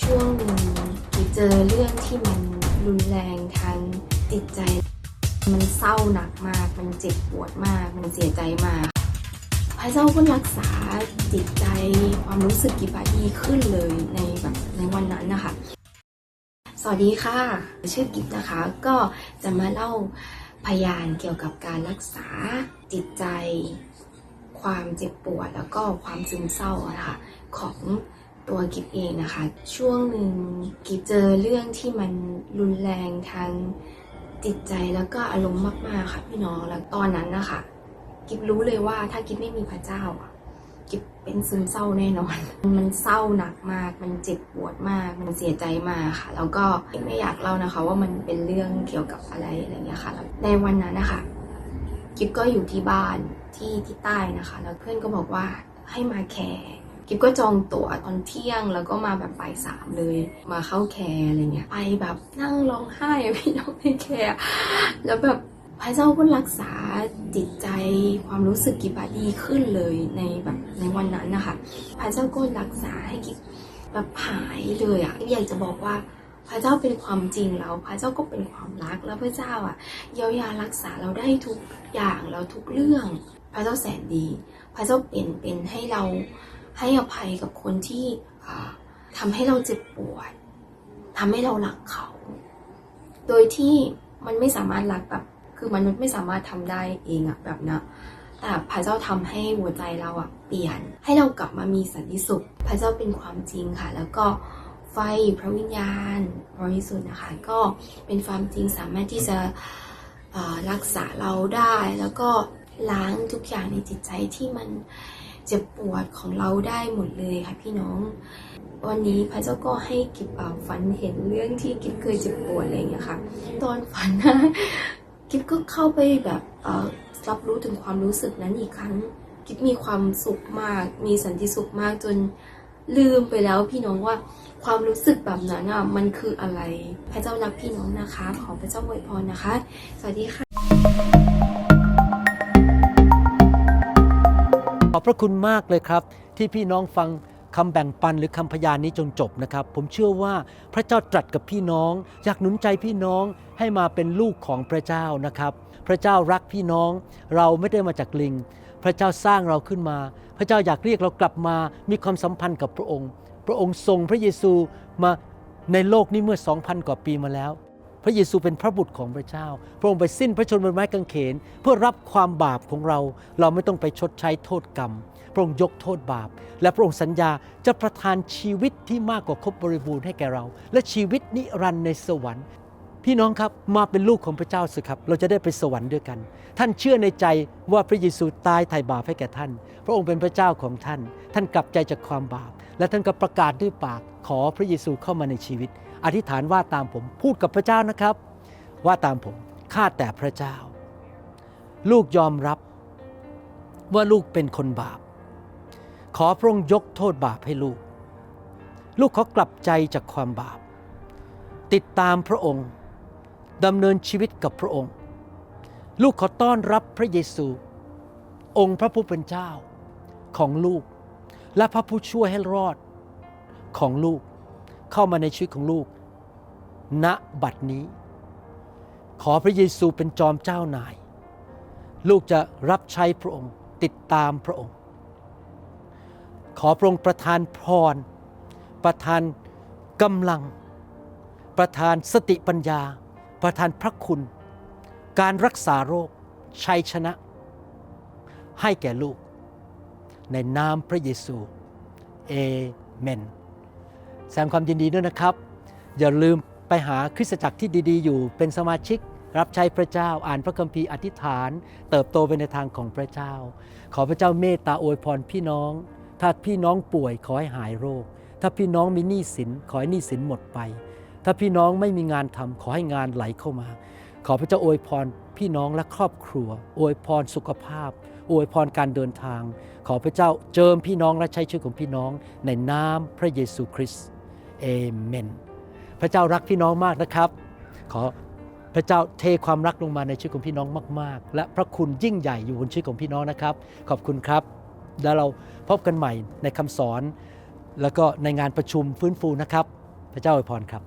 ช่วงนึ่งกิ๊บเจอเรื่องที่มันรุนแรงทางจิตใจ มันเศร้าหนักมาก มันเจ็บปวดมาก มันเสียใจมากพระเจ้าก็รักษาจิตใจความรู้สึกกิบดีขึ้นเลยในแบบในวันนั้นนะคะ สวัสดีค่ะ ชื่อกิฟนะคะ ก็จะมาเล่าพยานเกี่ยวกับการรักษาจิตใจ ความเจ็บปวดแล้วก็ความซึมเศร้านะคะของ ตัวกิฟเองนะคะ ช่วงหนึ่งกิฟเจอเรื่องที่มันรุนแรงทางจิตใจแล้วก็อารมณ์มาก ๆ ค่ะพี่น้องแล้วตอนนั้นนะคะกิฟรู้เลยว่าถ้ากิฟไม่มีพระเจ้าอะกิฟเป็นซึมเศร้าแน่นอน มันเศร้าหนักมาก มันเจ็บปวดมาก มันเสียใจมากค่ะ แล้วก็ไม่อยากเล่านะคะ ว่ามันเป็นเรื่องเกี่ยวกับอะไรอะไรเงี้ยค่ะ ในวันนั้นนะคะกิฟก็อยู่ที่บ้านที่ที่ใต้นะคะ แล้วเพื่อนก็บอกว่าให้มาแคร์ กิฟก็จองตั๋วตอนเที่ยงแล้วก็มาแบบบ่ายสามเลย มาเข้าแคร์อะไรเงี้ยไปแบบนั่งร้องไห้พี่น้องในแคร์แล้วแบบพระเจ้าก็รักษาจิตใจความรู้สึกกิบดีขึ้นเลยในแบบในวันนั้นนะคะพระเจ้าก็รักษาให้กิบแบบหายเลยอะอยากจะบอกว่าพระเจ้าเป็นความจริงแล้วพระเจ้าก็เป็นความรักแล้วพระเจ้าอะเยียวยารักษาเราได้ทุกอย่างแล้วทุกเรื่อง พระเจ้าแสนดี พระเจ้าเป็นเป็นให้เรา ให้อภัยกับคนที่ทำให้เราเจ็บปวดทำให้เรารักเขา โดยที่มันไม่สามารถรักแบบคือมนุษย์ไม่สามารถทำได้เองอะแบบนะแต่พระเจ้าทำให้หัวใจเราอะเปลี่ยน ให้เรากลับมามีสันติสุข พระเจ้าเป็นความจริงค่ะ แล้วก็ไฟพระวิญญาณบริสุทธิ์นะคะก็เป็นความจริงสามารถที่จะรักษาเราได้ แล้วก็ล้างทุกอย่างในจิตใจที่มัน เจ็บปวดของเราได้หมดเลยค่ะพี่น้อง วันนี้พระเจ้าก็ให้กิบฝันเห็นเรื่องที่กิบเคยเจ็บปวดอะไรอย่างเงี้ยค่ะ ตอนฝันนะกิบก็เข้าไปแบบรับรู้ถึงความรู้สึกนั้นอีกครั้งกิบมีความสุขมาก มีสันติสุขมากจนลืมไปแล้วพี่น้องว่าความรู้สึกแบบนั้นอะมันคืออะไร พระเจ้ารักพี่น้องนะคะ ขอพระเจ้าอวยพรนะคะ สวัสดีค่ะ พระคุณมากเลยครับ ที่พี่น้องฟังคำแบ่งปันหรือคำพยานนี้จนจบนะครับ ผมเชื่อว่าพระเจ้าตรัสกับพี่น้อง อยากหนุนใจพี่น้องให้มาเป็นลูกของพระเจ้านะครับ พระเจ้ารักพี่น้อง เราไม่ได้มาจากลิง พระเจ้าสร้างเราขึ้นมา พระเจ้าอยากเรียกเรากลับมามีความสัมพันธ์กับพระองค์ พระองค์ทรงพระเยซูมาในโลกนี้เมื่อ 2,000 กว่าปีมาแล้ว พระเยซูเป็นพระบุตรของพระเจ้า พระองค์ไปสิ้นพระชนม์บนไม้กางเขน เพื่อรับความบาปของเรา เราไม่ต้องไปชดใช้โทษกรรม พระองค์ยกโทษบาป และพระองค์สัญญาจะประทานชีวิตที่มากกว่าครบบริบูรณ์ให้แก่เรา และชีวิตนิรันดร์ในสวรรค์ พี่น้องครับมาเป็นลูกของพระเจ้าสิครับ เราจะได้ไปสวรรค์ด้วยกัน ท่านเชื่อในใจว่าพระเยซูตายไถ่บาปให้แก่ท่าน พระองค์เป็นพระเจ้าของท่าน ท่านกลับใจจากความบาป และท่านก็ประกาศด้วยปากขอพระเยซูเข้ามาในชีวิต อธิษฐานว่าตามผมพูดกับพระเจ้านะครับ ว่าตามผมข้าแต่พระเจ้า ลูกยอมรับว่าลูกเป็นคนบาป ขอพระองค์ยกโทษบาปให้ลูก ลูกขอกลับใจจากความบาป ติดตามพระองค์ดำเนินชีวิตกับพระองค์ ลูกขอต้อนรับพระเยซู องค์พระผู้เป็นเจ้าของลูก และพระผู้ช่วยให้รอดของลูก เข้ามาในชีวิตของลูก ณบัดนี้ ขอพระเยซูเป็นจอมเจ้านาย ลูกจะรับใช้พระองค์ติดตามพระองค์ ขอพระองค์ประทานพร ประทานกำลัง ประทานสติปัญญา ประทานพระคุณ การรักษาโรคชัยชนะ ให้แก่ลูก ในนามพระเยซูเอเมน แสดงความยินดีด้วยนะครับ อย่าลืมไปหาคริสตจักรที่ดีๆ อยู่เป็นสมาชิก รับใช้พระเจ้าอ่านพระคัมภีร์อธิษฐาน เติบโตไปในทางของพระเจ้า ขอพระเจ้าเมตตาอวยพรพี่น้อง ถ้าพี่น้องป่วยขอให้หายโรค ถ้าพี่น้องมีหนี้สินขอให้หนี้สินหมดไป ถ้าพี่น้องไม่มีงานทำขอให้งานไหลเข้ามา ขอพระเจ้าอวยพรพี่น้องและครอบครัว อวยพรสุขภาพ อวยพรการเดินทาง ขอพระเจ้าเจิมพี่น้องและใช้ชีวิตของพี่น้องในนามพระเยซูคริสต์ เอเมน พระเจ้ารักพี่น้องมากนะครับ ขอพระเจ้าเทความรักลงมาในชีวิตของพี่น้องมาก ๆ และพระคุณยิ่งใหญ่อยู่บนชีวิตของพี่น้องนะครับ ขอบคุณครับ แล้วเราพบกันใหม่ในคำสอน แล้วก็ในงานประชุมฟื้นฟูนะครับ พระเจ้าอวยพรครับ